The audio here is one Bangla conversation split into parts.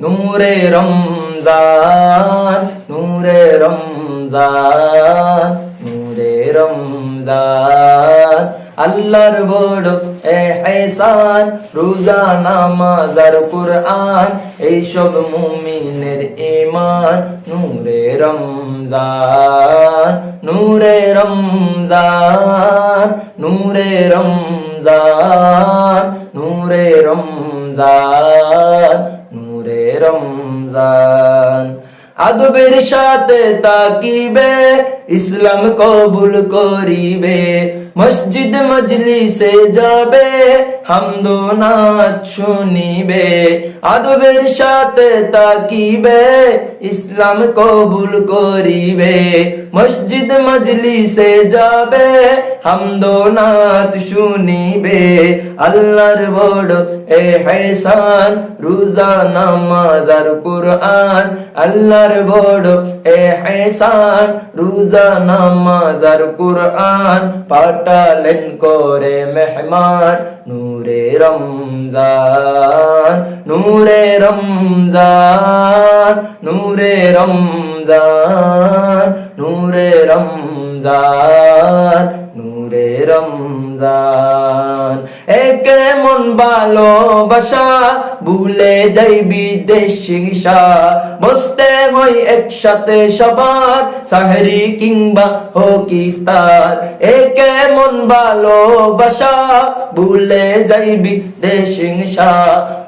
নূরে রমজান নূরে রমজান নূরে রমজান। আল্লাহর বড় এহসান, রোজা, নামাজ আর কুরআন, এইসব মুমিনের ঈমান। নূরে রমজান নূরে রমজান নূরে রমজান নূরে রমজান নূরে রমজান। আদবের সাথে তাকিবে ইসলাম কবুল করিবে। মসজিদ মজলিসে যাবে হামদো নাচ শুনিবে, আদবের সাথে তাকিবে, ইসলাম কবুল করিবে। মসজিদ মজলিসে যাবে হামদো নাচ শুনিবে, আল্লাহর বড় এ হেসান, রোজা, নামাজ আর কুরআন। আল্লাহর বড় এ হেসান, রোজা, নামাজ আর কুরআন। পাঠালেন করে মেহমান, নূরে রমজান নূরে রমজান নূরে রমজান নূরে রমজান নূরে রমজান। একে মন ভালোবাসা ভুলে যাইবি দেশিসা বসতে হই একসাথে সবার, সাহরি কিংবা হোক ইফতার। একে মন ভালোবাসা, ভুলে যাইবি দেশিসা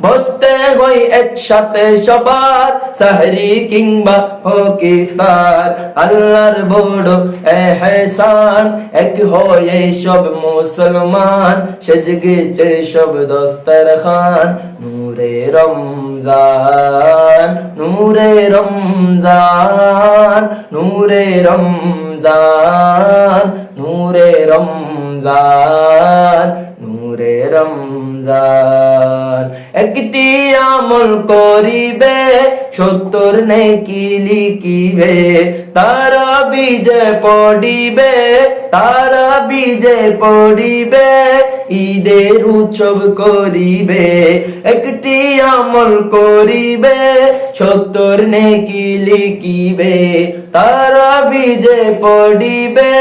বসতে হই একসাথে সবার, সাহরি কিংবা হোক ইফতার। আল্লাহর বড় এহসান, এক হয়ে সব মুসলমান সেজ গেছে সব দস্তর খান নূরে রমজান নূরে রমজান নূরে রমজান নূরে রমজান নূরে রমজান। একটি আমল করিবে, সত্তর নেকি লিখিবে, তারা বিজে পড়িবে, তারা বিজে পড়িবে, ঈদের উৎসব করিবে। একটি আমল করিবে, সত্তর নেকি লিখিবে, তারা বিজে পড়িবে,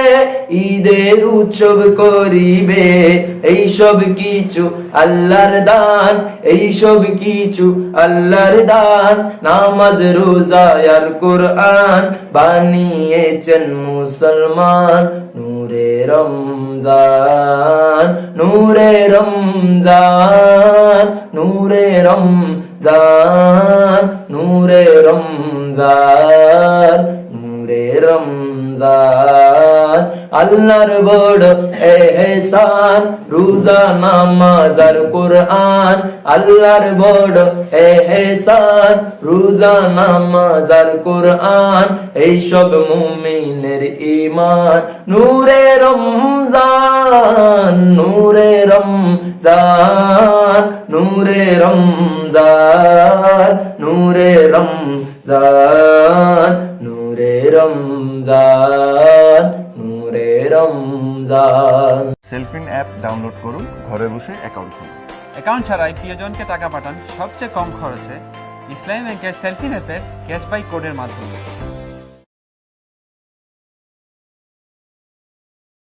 ঈদের উৎসব করিবে। এইসব কিছু আল্লাহর দান এইসব কিছু আল্লাহর দান, নামাজ, রোজা আর কোরআন বানিয়েছেন মুসলমান নূরে রমজান নূরে রমজান নূরে রমজান নূরে রমজান। আল্লাহর বড় এহসান, রোজা, নামাজ আর কোরআন। আল্লাহর বড় এহসান, রোজা, নামাজ আর কোরআন। এইসব মুমিনের ঈমান। নূরে রমজান নূরে রমজান নূরে রমজান নূরে Ramzan. Ramzan. Selfin app download করুন ঘরে বসে অ্যাকাউন্ট খুলুন অ্যাকাউন্ট ছাড়াই প্রিয়জনকে টাকা পাঠান সবচেয়ে কম খরচে। ইসলামী ব্যাংকের সেলফিন অ্যাপের ক্যাশবাই কোডের মাধ্যমে।